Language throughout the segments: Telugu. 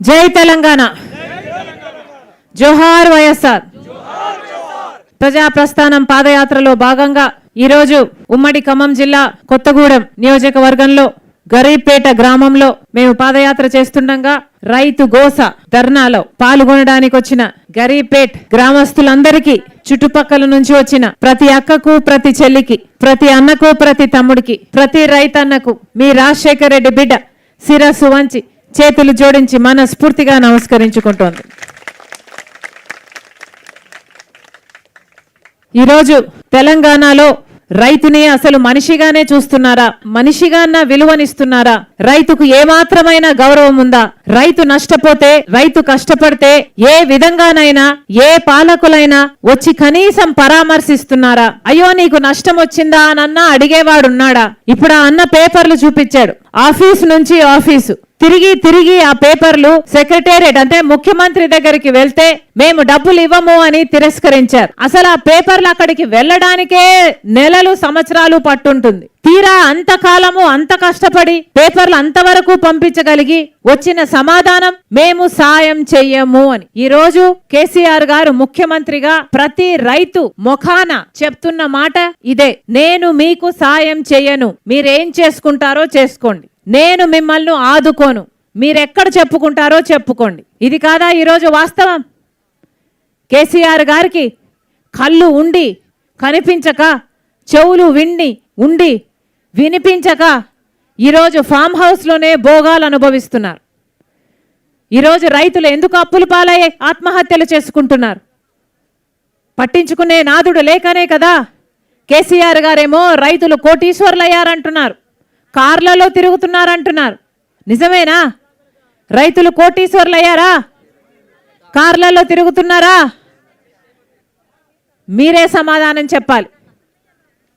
జై తెలంగాణ. జోహార్ వైఎస్ఆర్. ప్రజా ప్రస్థానం పాదయాత్రలో భాగంగా ఈరోజు ఉమ్మడి ఖమ్మం జిల్లా కొత్తగూడెం నియోజకవర్గంలో గరీపేట గ్రామంలో మేము పాదయాత్ర చేస్తుండగా రైతు గోస ధర్నాలో పాల్గొనడానికి వచ్చిన గరీపేట్ గ్రామస్తులందరికీ చుట్టుపక్కల నుంచి వచ్చిన ప్రతి అక్కకు ప్రతి చెల్లికి ప్రతి అన్నకు ప్రతి తమ్ముడికి ప్రతి రైతన్నకు మీ రాజశేఖర రెడ్డి బిడ్డ శిరస్సు వంచి చేతులు జోడించి మనస్ఫూర్తిగా నమస్కరించుకుంటోంది. ఈరోజు తెలంగాణలో రైతుని అసలు మనిషిగానే చూస్తున్నారా? మనిషిగాన్న విలువనిస్తున్నారా? రైతుకు ఏమాత్రమైన గౌరవం ఉందా? రైతు నష్టపోతే రైతు కష్టపడితే ఏ విధంగానైనా ఏ పాలకులైనా వచ్చి కనీసం పరామర్శిస్తున్నారా? అయ్యో నీకు నష్టం వచ్చిందా అనన్నా అడిగేవాడున్నాడా? ఇప్పుడు ఆ అన్న పేపర్లు చూపించాడు. ఆఫీస్ నుంచి ఆఫీసు. తిరిగి తిరిగి ఆ పేపర్లు సెక్రటేరియట్ అంటే ముఖ్యమంత్రి దగ్గరికి వెళ్తే మేము డబ్బులు ఇవ్వము అని తిరస్కరించారు. అసలు ఆ పేపర్లు అక్కడికి వెళ్ళడానికే నెలలు సంవత్సరాలు పట్టుంటుంది. తీరా అంతకాలము అంత కష్టపడి పేపర్లు అంతవరకు పంపించగలిగి వచ్చిన సమాధానం మేము సాయం చెయ్యము అని. ఈ రోజు కేసీఆర్ గారు ముఖ్యమంత్రిగా ప్రతి రైతు ముఖాన చెప్తున్న మాట ఇదే. నేను మీకు సాయం చెయ్యను. మీరేం చేసుకుంటారో చేసుకోండి. నేను మిమ్మల్ని ఆదుకోను. మీరెక్కడ చెప్పుకుంటారో చెప్పుకోండి. ఇది కాదా ఈరోజు వాస్తవం? కేసీఆర్ గారికి కళ్ళు ఉండి కనిపించక చెవులు విండి ఉండి వినిపించక ఈరోజు ఫామ్ హౌస్లోనే భోగాలు అనుభవిస్తున్నారు. ఈరోజు రైతులు ఎందుకు అప్పులు పాలయ్యే ఆత్మహత్యలు చేసుకుంటున్నారు? పట్టించుకునే నాదుడు లేకనే కదా. కేసీఆర్ గారేమో రైతులు కోటీశ్వర్లు అయ్యారంటున్నారు కార్లలో తిరుగుతున్నారంటున్నారు. నిజమేనా? రైతులు కోటీశ్వర్లు అయ్యారా కార్లలో తిరుగుతున్నారా? మీరే సమాధానం చెప్పాలి.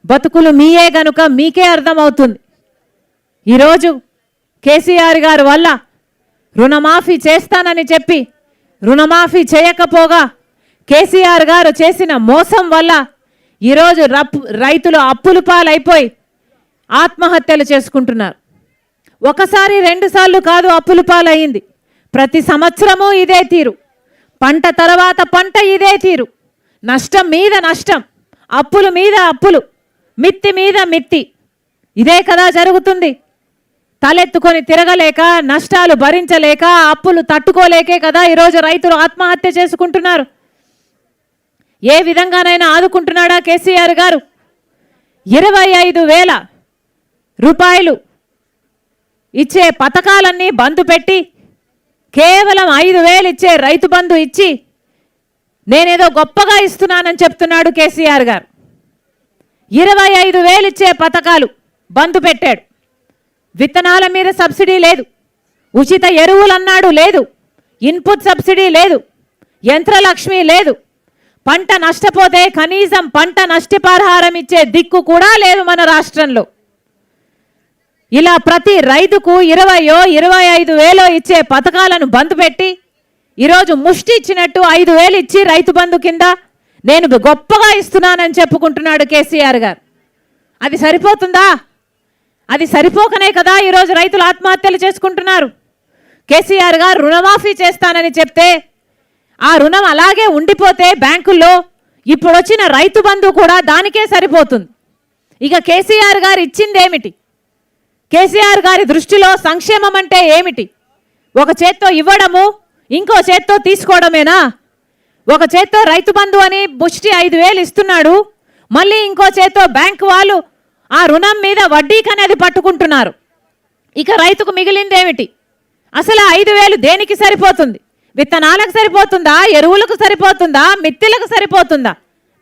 బతుకులు మీయే గనుక మీకే అర్థమవుతుంది. ఈరోజు కేసీఆర్ గారు వల్ల రుణమాఫీ చేస్తానని చెప్పి రుణమాఫీ చేయకపోగా కేసీఆర్ గారు చేసిన మోసం వల్ల ఈరోజు రప్పు రైతులు అప్పులు పాలైపోయి ఆత్మహత్యలు చేసుకుంటున్నారు. ఒకసారి రెండుసార్లు కాదు అప్పులు పాలయ్యింది. ప్రతి సంవత్సరము ఇదే తీరు. పంట తర్వాత పంట ఇదే తీరు. నష్టం మీద నష్టం. అప్పులు మీద అప్పులు. మిత్తి మీద మిత్తి. ఇదే కదా జరుగుతుంది. తలెత్తుకొని తిరగలేక నష్టాలు భరించలేక అప్పులు తట్టుకోలేకే కదా ఈరోజు రైతులు ఆత్మహత్య చేసుకుంటున్నారు. ఏ విధంగానైనా ఆదుకుంటున్నాడా కేసీఆర్ గారు? ఇరవై ఐదు వేల రూపాయలు ఇచ్చే పథకాలన్నీ బంద్ పెట్టి కేవలం ఐదు వేలు ఇచ్చే రైతు బంధు ఇచ్చి నేనేదో గొప్పగా ఇస్తున్నానని చెప్తున్నాడు కేసీఆర్ గారు. ఇరవై ఐదు వేలు ఇచ్చే పథకాలు బంద్ పెట్టాడు. విత్తనాల మీద సబ్సిడీ లేదు. ఉచిత ఎరువులు అన్నాడు లేదు. ఇన్పుట్ సబ్సిడీ లేదు. యంత్రలక్ష్మి లేదు. పంట నష్టపోతే కనీసం పంట నష్టపరిహారం ఇచ్చే దిక్కు కూడా లేదు మన రాష్ట్రంలో. ఇలా ప్రతి రైతుకు ఇరవయో ఇరవై ఐదు వేలో ఇచ్చే పథకాలను బంద్ పెట్టి ఈరోజు ముష్టి ఇచ్చినట్టు ఐదు వేలు ఇచ్చి రైతు బంధు కింద నేను గొప్పగా ఇస్తున్నానని చెప్పుకుంటున్నాడు కేసీఆర్ గారు. అది సరిపోతుందా? అది సరిపోకనే కదా ఈరోజు రైతులు ఆత్మహత్యలు చేసుకుంటున్నారు. కేసీఆర్ గారు రుణమాఫీ చేస్తానని చెప్తే ఆ రుణం అలాగే ఉండిపోతే బ్యాంకుల్లో ఇప్పుడు వచ్చిన రైతు బంధు కూడా దానికే సరిపోతుంది. ఇక కేసీఆర్ గారు ఇచ్చిందేమిటి? కేసీఆర్ గారి దృష్టిలో సంక్షేమం అంటే ఏమిటి? ఒక చేత్తో ఇవ్వడము ఇంకో చేత్తో తీసుకోవడమేనా? ఒక చేత్తో రైతు బంధు అని బుష్టి ఐదు వేలు ఇస్తున్నాడు మళ్ళీ ఇంకో చేత్తో బ్యాంకు వాళ్ళు ఆ రుణం మీద వడ్డీకి అనేది పట్టుకుంటున్నారు. ఇక రైతుకు మిగిలిందేమిటి అసలు ఐదు వేలు దేనికి సరిపోతుంది? విత్తనాలకు సరిపోతుందా? ఎరువులకు సరిపోతుందా? మిత్తిలకు సరిపోతుందా?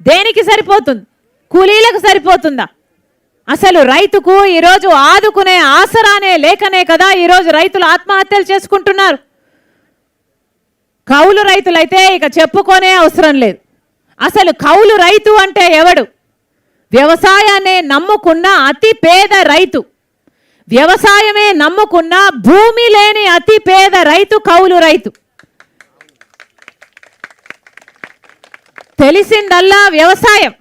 దేనికి సరిపోతుంది? కూలీలకు సరిపోతుందా? అసలు రైతుకు ఈరోజు ఆదుకునే ఆసరానే లేకనే కదా ఈరోజు రైతులు ఆత్మహత్యలు చేసుకుంటున్నారు. కౌలు రైతులైతే ఇక చెప్పుకోనే అవసరం లేదు. అసలు కౌలు రైతు అంటే ఎవడు? వ్యవసాయాన్ని నమ్ముకున్న అతి పేద రైతు. వ్యవసాయమే నమ్ముకున్న భూమి లేని అతి పేద రైతు కౌలు రైతు. తెలిసిందల్లా వ్యవసాయం.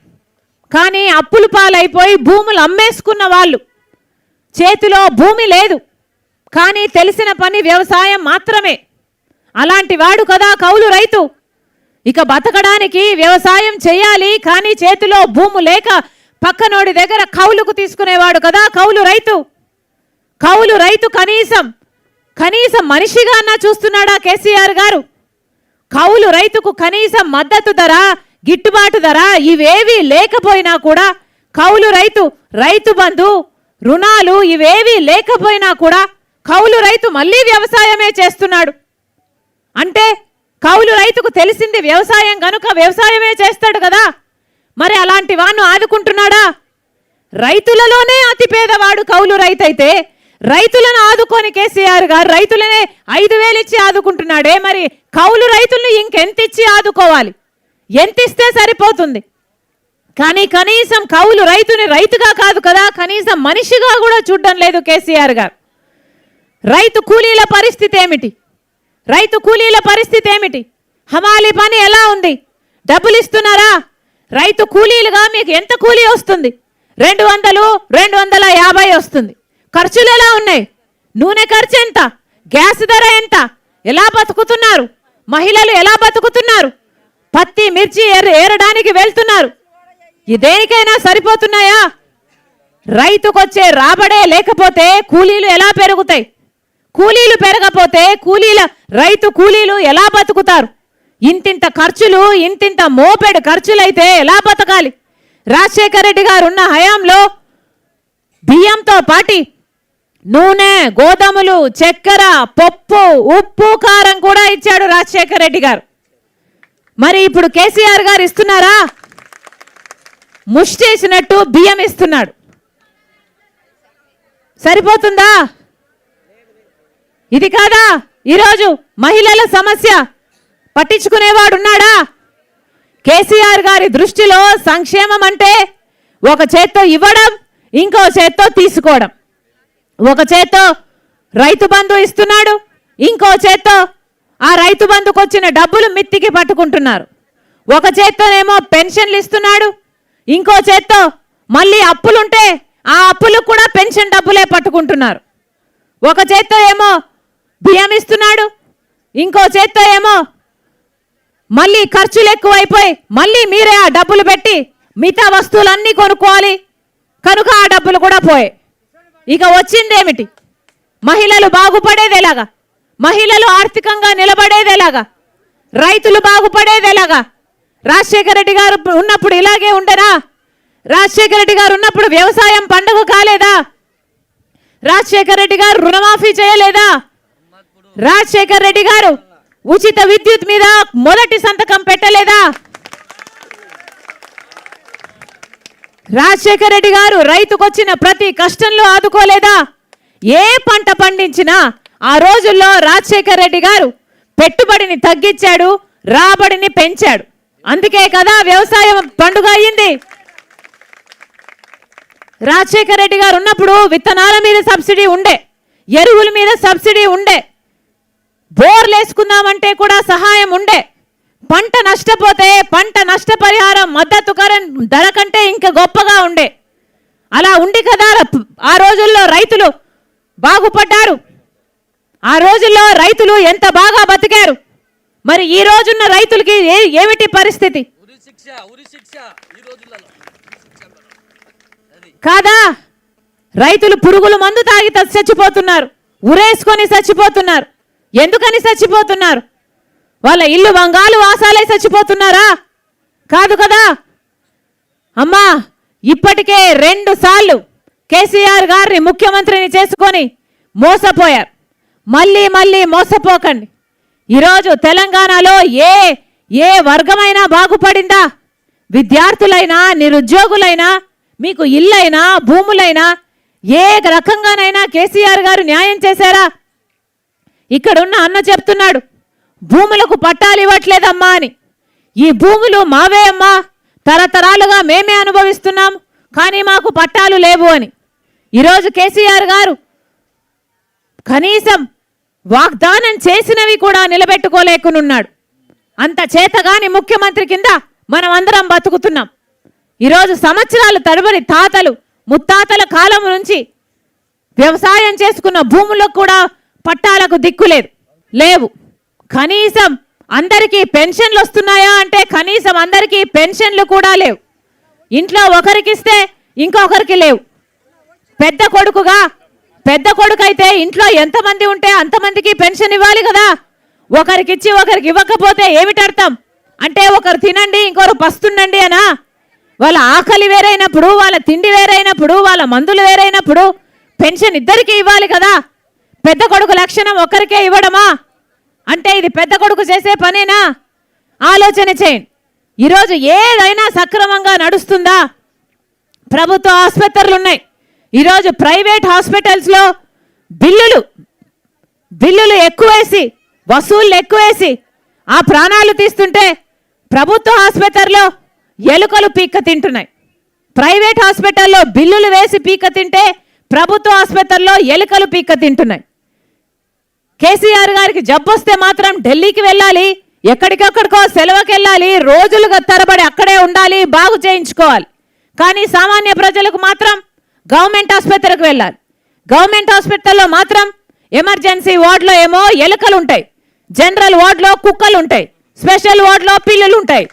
కానీ అప్పులు పాలైపోయి భూములు అమ్మేసుకున్న వాళ్ళు. చేతిలో భూమి లేదు. కానీ తెలిసిన పని వ్యవసాయం మాత్రమే. అలాంటి వాడు కదా కౌలు రైతు. ఇక బతకడానికి వ్యవసాయం చేయాలి కానీ చేతిలో భూము లేక పక్కనోడి దగ్గర కౌలుకు తీసుకునేవాడు కదా కౌలు రైతు. కౌలు రైతు కనీసం కనీసం మనిషిగా అన్నా చూస్తున్నాడా కేసీఆర్ గారు? కౌలు రైతుకు కనీసం మద్దతు ధర గిట్టుబాటు ధర ఇవేవి లేకపోయినా కూడా కౌలు రైతు రైతు బంధు రుణాలు ఇవేవి లేకపోయినా కూడా కౌలు రైతు మళ్ళీ వ్యవసాయమే చేస్తున్నాడు. అంటే కౌలు రైతుకు తెలిసింది వ్యవసాయం కనుక వ్యవసాయమే చేస్తాడు కదా. మరి అలాంటి వాణ్ణు ఆదుకుంటున్నాడా? రైతులలోనే అతి పేదవాడు కౌలు రైతు అయితే రైతులను ఆదుకొని కేసీఆర్ గారు రైతులనే ఐదు వేలు ఇచ్చి ఆదుకుంటున్నాడే. మరి కౌలు రైతుల్ని ఇంకెంత ఇచ్చి ఆదుకోవాలి? ఎంత ఇస్తే సరిపోతుంది. కానీ కనీసం కౌలు రైతుని రైతుగా కాదు కదా కనీసం మనిషిగా కూడా చూడడం లేదు కేసీఆర్ గారు. రైతు కూలీల పరిస్థితి ఏమిటి? రైతు కూలీల పరిస్థితి ఏమిటి? హమాలి పని ఎలా ఉంది? డబ్బులు ఇస్తున్నారా? రైతు కూలీలుగా మీకు ఎంత కూలీ వస్తుంది? రెండు వందలు రెండు వందల యాభై వస్తుంది. ఖర్చులు ఎలా ఉన్నాయి? నూనె ఖర్చు ఎంత? గ్యాస్ ధర ఎంత? ఎలా బతుకుతున్నారు? మహిళలు ఎలా బతుకుతున్నారు? పత్తి మిర్చి ఏర- ఏరడానికి వెళ్తున్నారు. ఈ దేనికైనా సరిపోతున్నాయా? రైతుకొచ్చే రాబడే లేకపోతే కూలీలు ఎలా పెరుగుతాయి? కూలీలు పెరగపోతే కూలీల రైతు కూలీలు ఎలా బతుకుతారు? ఇంతింత ఖర్చులు ఇంతింత మోపెడు ఖర్చులైతే ఎలా బతకాలి? రాజశేఖర రెడ్డి గారు ఉన్న హయాంలో బియ్యంతో పాటి నూనె గోధుమలు చక్కెర పప్పు ఉప్పు కారం కూడా ఇచ్చాడు రాజశేఖర రెడ్డి గారు. మరి ఇప్పుడు కేసీఆర్ గారు ఇస్తున్నారా? ముష్టేసినట్టు బియ్యం ఇస్తున్నాడు. సరిపోతుందా? ఇది కాదా? ఈరోజు మహిళల సమస్య. పట్టించుకునేవాడు ఉన్నాడా? కేసీఆర్ గారి దృష్టిలో సంక్షేమం అంటే ఒక చేత్తో ఇవ్వడం ఇంకో చేత్తో తీసుకోవడం. ఒక చేత్తో రైతు బంధు ఇస్తున్నాడు ఇంకో చేత్తో ఆ రైతు బంధుకు వచ్చిన డబ్బులు మిత్తికి పట్టుకుంటున్నారు. ఒక చేత్తోనేమో పెన్షన్లు ఇస్తున్నాడు. ఇంకో చేత్తో మళ్ళీ అప్పులుంటే ఆ అప్పులకు కూడా పెన్షన్ డబ్బులే పట్టుకుంటున్నారు. ఒక చేత్తో ఏమో బియ్యం ఇస్తున్నాడు. ఇంకో చేత్తో ఏమో మళ్ళీ ఖర్చులు ఎక్కువైపోయి మళ్ళీ మీరే ఆ డబ్బులు పెట్టి మిగతా వస్తువులన్నీ కొనుక్కోవాలి. కనుక ఆ డబ్బులు కూడా పోయాయి. ఇక వచ్చిందేమిటి? మహిళలు బాగుపడేది ఎలాగా? మహిళలు ఆర్థికంగా నిలబడేది ఎలాగా రైతులు బాగుపడేది ఎలాగా రాజశేఖర రెడ్డి గారు ఉన్నప్పుడు ఇలాగే ఉండరా రాజశేఖర రెడ్డి గారు ఉన్నప్పుడు వ్యవసాయం పండుగ కాలేదా? రాజశేఖర రెడ్డి గారు రుణమాఫీ చేయలేదా? రాజశేఖర్ రెడ్డి గారు ఉచిత విద్యుత్ మీద మొదటి సంతకం పెట్టలేదా? రాజశేఖర్ రెడ్డి గారు రైతుకొచ్చిన ప్రతి కష్టంలో ఆదుకోలేదా? ఏ పంట పండించినా ఆ రోజుల్లో రాజశేఖర్ రెడ్డి గారు పెట్టుబడిని తగ్గించాడు రాబడిని పెంచాడు. అందుకే కదా వ్యవసాయం పండుగ అయింది రాజశేఖర్ రెడ్డి గారు ఉన్నప్పుడు విత్తనాల మీద సబ్సిడీ ఉండే ఎరువుల మీద సబ్సిడీ ఉండే బోర్లు వేసుకుందామంటే కూడా సహాయం ఉండే. పంట నష్టపోతే పంట నష్టపరిహారం మద్దతు ధర కంటే ఇంకా గొప్పగా ఉండే. అలా ఉండి కదా ఆ రోజుల్లో రైతులు బాగుపడ్డారు. ఆ రోజుల్లో రైతులు ఎంత బాగా బతికారు? మరి ఈ రోజున్న రైతులకి ఏమిటి పరిస్థితి? కాదా? రైతులు పురుగుల మందు తాగి చచ్చిపోతున్నారు. ఉరేసుకొని చచ్చిపోతున్నారు. ఎందుకని చచ్చిపోతున్నారు? వాళ్ళ ఇల్లు వంగాలు వాసాలై చచ్చిపోతున్నారా? కాదు కదా? అమ్మా ఇప్పటికే రెండు సార్లు కేసీఆర్ గారిని ముఖ్యమంత్రిని చేసుకొని మోసపోయారు. మళ్ళీ మళ్ళీ మోసపోకండి. ఈరోజు తెలంగాణలో ఏ ఏ వర్గమైనా బాగుపడిందా? విద్యార్థులైనా నిరుద్యోగులైనా మీకు ఇల్లైనా భూములైనా ఏ రకంగానైనా కేసీఆర్ గారు న్యాయం చేశారా? ఇక్కడున్న అన్న చెప్తున్నాడు భూములకు పట్టాలు ఇవ్వట్లేదమ్మా అని. ఈ భూములు మావే అమ్మా తరతరాలుగా మేమే అనుభవిస్తున్నాం కానీ మాకు పట్టాలు లేవు అని. ఈరోజు కేసీఆర్ గారు కనీసం వాగ్దానం చేసినవి కూడా నిలబెట్టుకోలేకునున్నాడు. అంత చేతగాని ముఖ్యమంత్రి కింద మనం అందరం బతుకుతున్నాం. ఈరోజు సంవత్సరాలు తరబడి తాతలు ముత్తాతల కాలం నుంచి వ్యవసాయం చేసుకున్న భూములకు కూడా పట్టాలకు దిక్కులేదు లేవు. కనీసం అందరికీ పెన్షన్లు వస్తున్నాయా అంటే కనీసం అందరికీ పెన్షన్లు కూడా లేవు. ఇంట్లో ఒకరికిస్తే ఇంకొకరికి లేవు. పెద్ద కొడుకుగా పెద్ద కొడుకు అయితే ఇంట్లో ఎంతమంది ఉంటే అంతమందికి పెన్షన్ ఇవ్వాలి కదా. ఒకరికిచ్చి ఒకరికి ఇవ్వకపోతే ఏమిటి అర్థం? అంటే ఒకరు తినండి ఇంకొకరు పస్తుండండి అనా? వాళ్ళ ఆకలి వేరైనప్పుడు వాళ్ళ తిండి వేరైనప్పుడు వాళ్ళ మందులు వేరైనప్పుడు పెన్షన్ ఇద్దరికీ ఇవ్వాలి కదా. పెద్ద కొడుకు లక్షణం ఒకరికే ఇవ్వడమా? అంటే ఇది పెద్ద కొడుకు చేసే పనేనా? ఆలోచన చేయండి. ఈరోజు ఏదైనా సక్రమంగా నడుస్తుందా? ప్రభుత్వ ఆసుపత్రులు ఉన్నాయి ఈరోజు ప్రైవేట్ హాస్పిటల్స్లో బిల్లులు బిల్లులు ఎక్కువేసి వసూళ్ళు ఎక్కువేసి ఆ ప్రాణాలు తీస్తుంటే ప్రభుత్వ ఆసుపత్రిలో ఎలుకలు పీక్క తింటున్నాయి. ప్రైవేట్ హాస్పిటల్లో బిల్లులు వేసి పీక తింటే ప్రభుత్వ ఆసుపత్రిలో ఎలుకలు పీక తింటున్నాయి. కేసీఆర్ గారికి జబ్బు వస్తే మాత్రం ఢిల్లీకి వెళ్ళాలి ఎక్కడికెక్కడికో సెలవుకి వెళ్ళాలి రోజులుగా తరబడి అక్కడే ఉండాలి బాగు చేయించుకోవాలి. కానీ సామాన్య ప్రజలకు మాత్రం గవర్నమెంట్ ఆసుపత్రికి వెళ్ళాలి. గవర్నమెంట్ హాస్పిటల్లో మాత్రం ఎమర్జెన్సీ వార్డులో ఏమో ఎలుకలు ఉంటాయి జనరల్ వార్డులో కుక్కలు ఉంటాయి స్పెషల్ వార్డులో పిల్లులు ఉంటాయి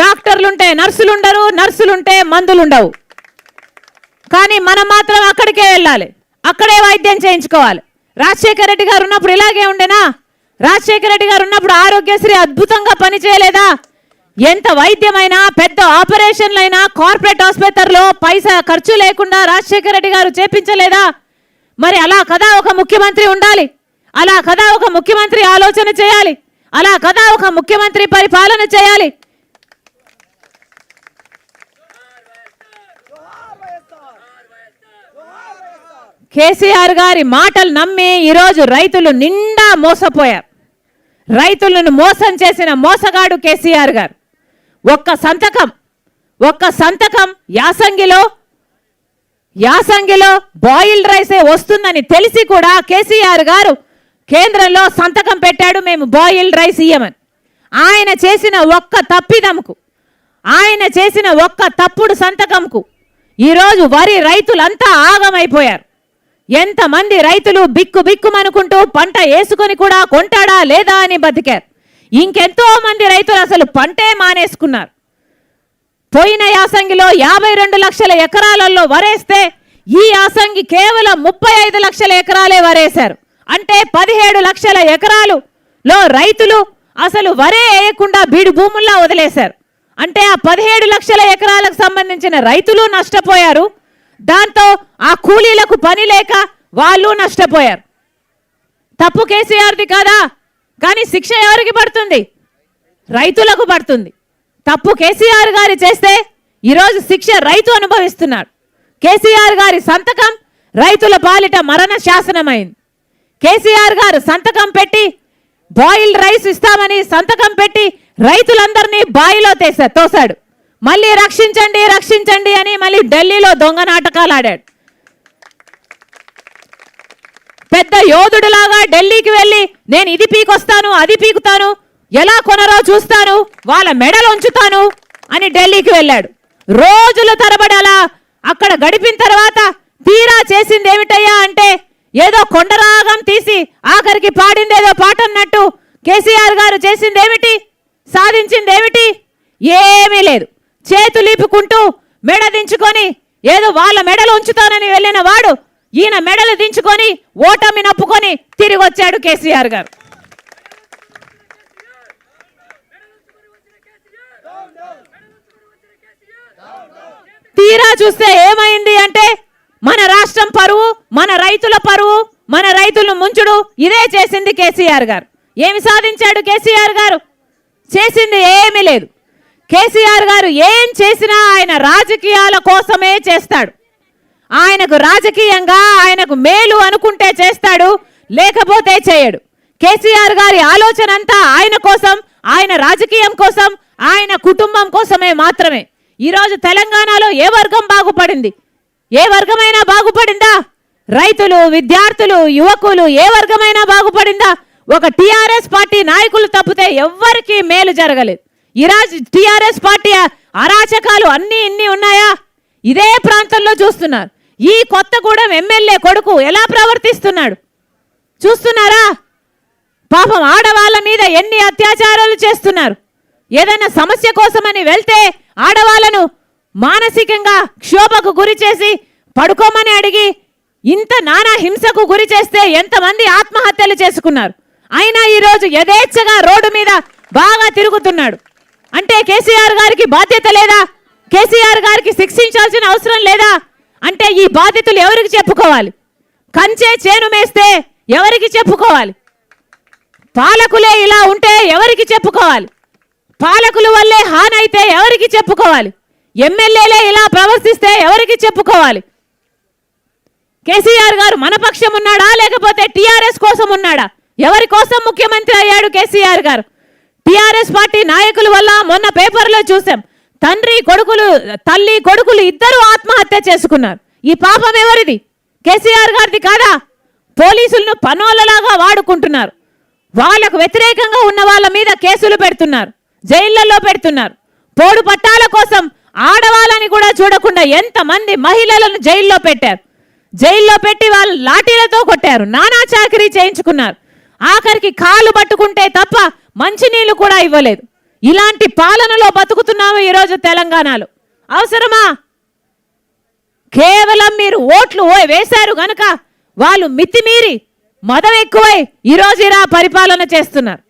డాక్టర్లు ఉంటాయి నర్సులు ఉండరు నర్సులు ఉంటే మందులు ఉండవు కానీ మనం మాత్రం అక్కడికే వెళ్ళాలి. అక్కడే వైద్యం చేయించుకోవాలి. రాజశేఖర రెడ్డి గారు ఉన్నప్పుడు ఇలాగే ఉండేనా? రాజశేఖర రెడ్డి గారు ఉన్నప్పుడు ఆరోగ్యశ్రీ అద్భుతంగా పనిచేయలేదా? ఎంత వైద్యమైనా పెద్ద ఆపరేషన్లైనా కార్పొరేట్ ఆసుపత్రిలో పైసా ఖర్చు లేకుండా రాజశేఖర రెడ్డి గారు చేపించలేదా? మరి అలా కదా ఒక ముఖ్యమంత్రి ఉండాలి. అలా కదా ఒక ముఖ్యమంత్రి ఆలోచన చేయాలి. అలా కదా ఒక ముఖ్యమంత్రి పరిపాలన చేయాలి. కేసీఆర్ గారి మాటలు నమ్మి ఈరోజు రైతులు నిండా మోసపోయారు. రైతులను మోసం చేసిన మోసగాడు కేసీఆర్ గారు. ఒక్క సంతకం ఒక్క సంతకం యాసంగిలో యాసంగిలో బాయిల్డ్ రైసే వస్తుందని తెలిసి కూడా కేసీఆర్ గారు కేంద్రంలో సంతకం పెట్టాడు మేము బాయిల్డ్ రైస్ ఇయ్యమని. ఆయన చేసిన ఒక్క తప్పిదముకు ఆయన చేసిన ఒక్క తప్పుడు సంతకంకు ఈరోజు వరి రైతులంతా ఆగమైపోయారు. ఎంతమంది రైతులు బిక్కు బిక్కుమనుకుంటూ పంట వేసుకొని కూడా కొంటాడా లేదా అని బతికారు. ఇంకెంతో మంది రైతులు అసలు పంటే మానేసుకున్నారు. పోయిన యాసంగిలో యాభై రెండు లక్షల ఎకరాలలో వరేస్తే ఈ యాసంగి కేవలం ముప్పై ఐదు లక్షల ఎకరాలే వరేశారు. అంటే పదిహేడు లక్షల ఎకరాలు లో రైతులు అసలు వరే వేయకుండా బీడు భూముల్లో వదిలేశారు. అంటే ఆ పదిహేడు లక్షల ఎకరాలకు సంబంధించిన రైతులు నష్టపోయారు. దాంతో ఆ కూలీలకు పని లేక వాళ్ళు నష్టపోయారు. తప్పు కేసీఆర్ది కాదా? కానీ శిక్ష ఎవరికి పడుతుంది? రైతులకు పడుతుంది. తప్పు కేసీఆర్ గారి చేస్తే ఈరోజు శిక్ష రైతు అనుభవిస్తున్నాడు. కేసీఆర్ గారి సంతకం రైతుల పాలిట మరణ శాసనమైంది. కేసీఆర్ గారు సంతకం పెట్టి బాయిల్డ్ రైస్ ఇస్తామని సంతకం పెట్టి రైతులందరినీ బాయిలో తేసా తోశాడు. మళ్ళీ రక్షించండి రక్షించండి అని మళ్ళీ ఢిల్లీలో దొంగ నాటకాలు ఆడాడు. పెద్ద యోధుడులాగా ఢిల్లీకి వెళ్ళి నేను ఇది పీకొస్తాను అది పీకుతాను ఎలా కొనరో చూస్తాను వాళ్ళ మెడలు ఉంచుతాను అని ఢిల్లీకి వెళ్ళాడు. రోజుల తరబడి అలా అక్కడ గడిపిన తర్వాత తీరా చేసింది ఏమిటయ్యా అంటే ఏదో కొండరాగం తీసి ఆఖరికి పాడింది ఏదో పాట అన్నట్టు కేసీఆర్ గారు చేసింది ఏమిటి? సాధించింది ఏమిటి? ఏమీ లేదు. చేతులీపుకుంటూ మెడ దించుకొని ఏదో వాళ్ళ మెడలు ఉంచుతానని వెళ్ళిన వాడు ఈయన మెడలు దించుకొని ఓటమి నప్పుకొని తిరిగి వచ్చాడు కేసీఆర్ గారు. తీరా చూస్తే ఏమైంది అంటే మన రాష్ట్రం పరువు మన రైతుల పరువు మన రైతులను ముంచుడు ఇదే చేసింది కేసీఆర్ గారు. ఏమి సాధించాడు కేసీఆర్ గారు? చేసింది ఏమీ లేదు. కేసీఆర్ గారు ఏం చేసినా ఆయన రాజకీయాల కోసమే చేస్తాడు. ఆయనకు రాజకీయంగా ఆయనకు మేలు అనుకుంటే చేస్తాడు లేకపోతే చేయడు. కేసీఆర్ గారి ఆలోచన అంతా ఆయన కోసం ఆయన రాజకీయం కోసం ఆయన కుటుంబం కోసమే మాత్రమే. ఈరోజు తెలంగాణలో ఏ వర్గం బాగుపడింది? ఏ వర్గమైనా బాగుపడిందా? రైతులు విద్యార్థులు యువకులు ఏ వర్గమైనా బాగుపడిందా? ఒక టిఆర్ఎస్ పార్టీ నాయకులు తప్పితే ఎవ్వరికీ మేలు జరగలేదు. ఈరోజు టిఆర్ఎస్ పార్టీ అరాచకాలు అన్నీ ఇన్ని ఉన్నాయా? ఇదే ప్రాంతంలో చూస్తున్నారు. ఈ కొత్తగూడెం ఎమ్మెల్యే కొడుకు ఎలా ప్రవర్తిస్తున్నాడు? చూస్తున్నారా? పాపం ఆడవాళ్ళ మీద ఎన్ని అత్యాచారాలు చేస్తున్నారు? ఏదైనా సమస్య కోసమని వెళ్తే ఆడవాళ్ళను మానసికంగా క్షోభకు గురి చేసి పడుకోమని అడిగి ఇంత నానా హింసకు గురి చేస్తే ఎంతమంది ఆత్మహత్యలు చేసుకున్నారు? అయినా ఈరోజు యథేచ్ఛగా రోడ్డు మీద బాగా తిరుగుతున్నాడు. అంటే కేసీఆర్ గారికి బాధ్యత లేదా? కేసీఆర్ గారికి శిక్షించాల్సిన అవసరం లేదా? అంటే ఈ బాధ్యతలు ఎవరికి చెప్పుకోవాలి? కంచే చేను మేస్తే ఎవరికి చెప్పుకోవాలి? పాలకులే ఇలా ఉంటే ఎవరికి చెప్పుకోవాలి? పాలకుల వల్లే హాని అయితే ఎవరికి చెప్పుకోవాలి? ఎమ్మెల్యేలే ఇలా ప్రవర్తిస్తే ఎవరికి చెప్పుకోవాలి? కేసీఆర్ గారు మన పక్షం ఉన్నాడా? లేకపోతే టీఆర్ఎస్ కోసం ఉన్నాడా? ఎవరి కోసం ముఖ్యమంత్రి అయ్యాడు కేసీఆర్ గారు? టీఆర్ఎస్ పార్టీ నాయకుల వల్ల మొన్న పేపర్లో చూసాం. తండ్రి కొడుకులు తల్లి కొడుకులు ఇద్దరు ఆత్మహత్య చేసుకున్నారు. ఈ పాపం ఎవరిది? కేసీఆర్ గారిది కాదా? పోలీసులను పనోళ్ళలాగా వాడుకుంటున్నారు. వాళ్ళకు వ్యతిరేకంగా ఉన్న వాళ్ళ మీద కేసులు పెడుతున్నారు. జైళ్ళలో పెడుతున్నారు. పోడు పట్టాల కోసం ఆడవాళ్ళని కూడా చూడకుండా ఎంతమంది మహిళలను జైల్లో పెట్టారు. జైల్లో పెట్టి వాళ్ళు లాఠీలతో కొట్టారు. నానా చాకరీ చేయించుకున్నారు. ఆఖరికి కాలు పట్టుకుంటే తప్ప మంచినీళ్ళు కూడా ఇవ్వలేదు. ఇలాంటి పాలనలో బతుకుతున్నాము ఈరోజు తెలంగాణలో. అవసరమా? కేవలం మీరు ఓట్లు ఓ- వేశారు గనుక వాళ్ళు మితిమీరి మదం ఎక్కువై ఈరోజు ఇలా పరిపాలన చేస్తున్నారు.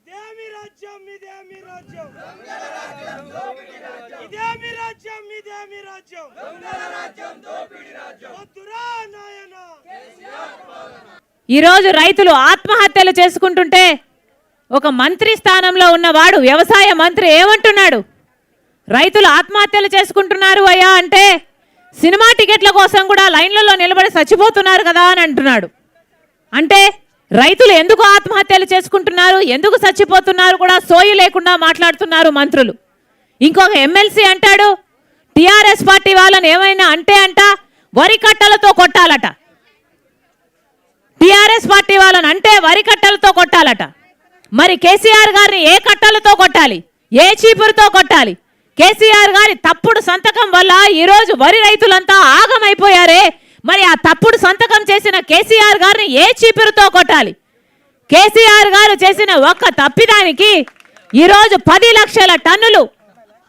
ఈరోజు రైతులు ఆత్మహత్యలు చేసుకుంటుంటే ఒక మంత్రి స్థానంలో ఉన్నవాడు వ్యవసాయ మంత్రి ఏమంటున్నాడు? రైతులు ఆత్మహత్యలు చేసుకుంటున్నారు అయ్యా అంటే సినిమా టికెట్ల కోసం కూడా లైన్లలో నిలబడి చచ్చిపోతున్నారు కదా అని అంటున్నాడు. అంటే రైతులు ఎందుకు ఆత్మహత్యలు చేసుకుంటున్నారు? ఎందుకు చచ్చిపోతున్నారు కూడా సోయి లేకుండా మాట్లాడుతున్నారు మంత్రులు. ఇంకొక ఎమ్మెల్సీ అంటాడు టీఆర్ఎస్ పార్టీ వాళ్ళని ఏమైనా అంటే అంట వరి కట్టలతో కొట్టాలట. టీఆర్ఎస్ పార్టీ వాళ్ళని అంటే వరి కట్టలతో కొట్టాలట. మరి కేసీఆర్ గారిని ఏ కట్టలతో కొట్టాలి? ఏ చీపురుతో కొట్టాలి? కేసీఆర్ గారి తప్పుడు సంతకం వల్ల ఈరోజు వరి రైతులంతా ఆగమైపోయారే. మరి ఆ తప్పుడు సంతకం చేసిన కేసీఆర్ గారిని ఏ చీపురుతో కొట్టాలి? కేసీఆర్ గారు చేసిన ఒక్క తప్పిదానికి ఈరోజు పది లక్షల టన్నులు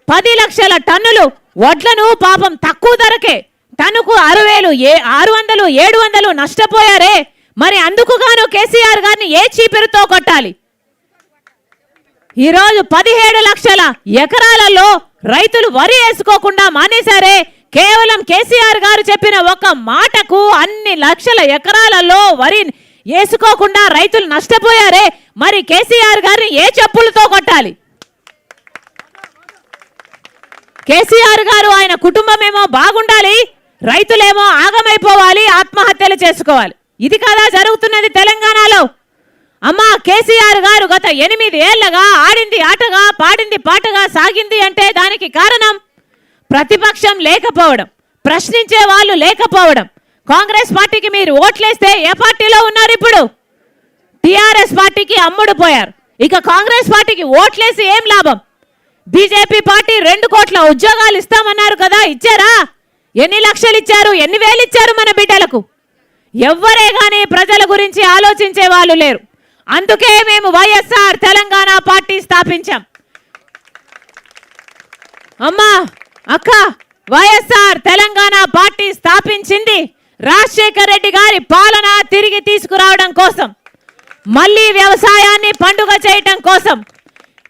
పది లక్షల టన్నులు వడ్లను పాపం తక్కువ ధరకే టన్నుకు ఆరు వేలు ఏ ఆరు వందలు ఏడు వందలు నష్టపోయారే. మరి అందుకు గాను కేసీఆర్ గారిని ఏ చీపురుతో కొట్టాలి? ఈరోజు పదిహేడు లక్షల ఎకరాలలో రైతులు వరి వేసుకోకుండా మానేశారే. కేవలం కేసీఆర్ గారు చెప్పిన ఒక మాటకు అన్ని లక్షల ఎకరాలలో వరి వేసుకోకుండా రైతులు నష్టపోయారే. మరి కేసీఆర్ గారిని ఏ చెప్పులతో కొట్టాలి? కేసీఆర్ గారు ఆయన కుటుంబం ఏమో బాగుండాలి రైతులేమో ఆగమైపోవాలి ఆత్మహత్యలు చేసుకోవాలి. ఇది కదా జరుగుతున్నది తెలంగాణలో. అమ్మా కేసీఆర్ గారు గత ఎనిమిది ఏళ్ళగా ఆడింది ఆటగా పాడింది పాటగా సాగింది అంటే దానికి కారణం ప్రతిపక్షం లేకపోవడం ప్రశ్నించే వాళ్ళు లేకపోవడం. కాంగ్రెస్ పార్టీకి మీరు ఓట్లేస్తే ఏ పార్టీలో ఉన్నారు ఇప్పుడు? టిఆర్ఎస్ పార్టీకి అమ్ముడు పోయారు. ఇక కాంగ్రెస్ పార్టీకి ఓట్లేసి ఏం లాభం? బీజేపీ పార్టీ రెండు కోట్ల ఉద్యోగాలు ఇస్తామన్నారు కదా ఇచ్చారా? ఎన్ని లక్షలు ఇచ్చారు ఎన్ని వేలు ఇచ్చారు మన బిడ్డలకు? ఎవ్వరే కానీ ప్రజల గురించి ఆలోచించే వాళ్ళు లేరు. అందుకే మేము వైఎస్ఆర్ తెలంగాణ పార్టీ స్థాపించాం. అమ్మా అక్క వైఎస్ఆర్ తెలంగాణ పార్టీ స్థాపించింది రాజశేఖర్ రెడ్డి గారి పాలన తిరిగి తీసుకురావడం కోసం మళ్ళీ వ్యవసాయాన్ని పండుగ చేయటం కోసం.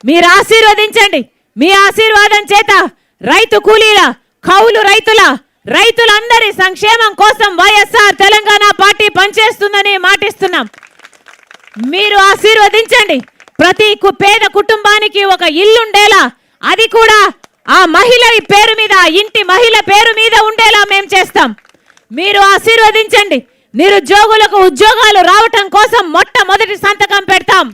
మీరు ఆశీర్వదించండి. మీ ఆశీర్వాదం చేత రైతు కూలీల కౌలు రైతుల రైతులందరి సంక్షేమం కోసం వైఎస్ఆర్ తెలంగాణ పార్టీ పనిచేస్తుందని మాటిస్తున్నాం. మీరు ఆశీర్వదించండి. ప్రతి పేద కుటుంబానికి ఒక ఇల్లుండేలా అది కూడా ఆ మహిళ పేరు మీద ఆ ఇంటి మహిళ పేరు మీద ఉండేలా మేము చేస్తాం. మీరు ఆశీర్వదించండి. నిరుద్యోగులకు ఉద్యోగాలు రావటం కోసం మొట్టమొదటి సంతకం పెడతాం.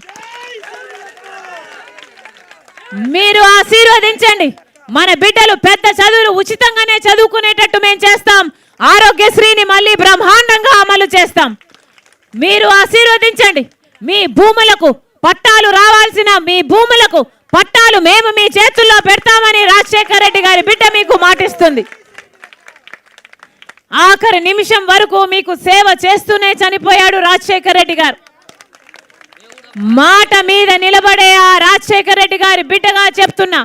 మీరు ఆశీర్వదించండి. మన బిడ్డలు పెద్ద చదువులు ఉచితంగానే చదువుకునేటట్టు మేము చేస్తాం. ఆరోగ్యశ్రీని మళ్ళీ బ్రహ్మాండంగా అమలు చేస్తాం. మీరు ఆశీర్వదించండి. మీ భూములకు పట్టాలు రావాల్సిన మీ భూములకు పట్టాలు మేము మీ చేతుల్లో పెడతామని రాజశేఖర రెడ్డి గారి బిడ్డ మీకు మాటిస్తుంది. ఆఖరి నిమిషం వరకు మీకు సేవ చేస్తూనే చనిపోయాడు రాజశేఖర రెడ్డి గారు. మాట మీద నిలబడే ఆ రాజశేఖర రెడ్డి గారి బిడ్డగా చెప్తున్నా.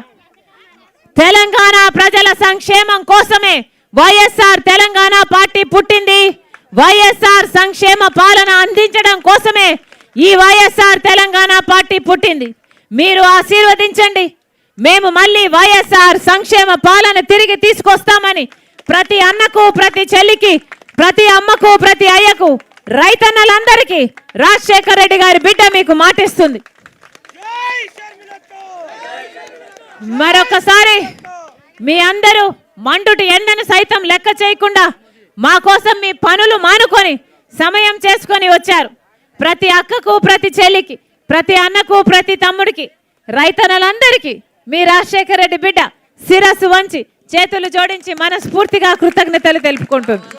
తెలంగాణ ప్రజల సంక్షేమం కోసమే వైఎస్ఆర్ తెలంగాణ పార్టీ పుట్టింది. వైఎస్ఆర్ సంక్షేమ పాలన అందించడం కోసమే ఈ వైఎస్ఆర్ తెలంగాణ పార్టీ పుట్టింది. మీరు ఆశీర్వదించండి. మేము మళ్ళీ వైఎస్ఆర్ సంక్షేమ పాలన తిరిగి తీసుకొస్తామని ప్రతి అన్నకు ప్రతి చెల్లికి ప్రతి అమ్మకు ప్రతి అయ్యకు రైతన్నలందరికీ రాజశేఖర రెడ్డి గారి బిడ్డ మీకు మాటిస్తుంది. మరొకసారి మీ అందరూ మండుటి ఎండను సైతం లెక్క చేయకుండా మా కోసం మీ పనులు మానుకొని సమయం చేసుకొని వచ్చారు. ప్రతి అక్కకు ప్రతి చెల్లికి ప్రతి అన్నకు ప్రతి తమ్ముడికి రైతన్నలందరికీ మీ రాజశేఖర రెడ్డి బిడ్డ శిరస్సు వంచి చేతులు జోడించి మనస్ఫూర్తిగా కృతజ్ఞతలు తెలుపుకుంటుంది.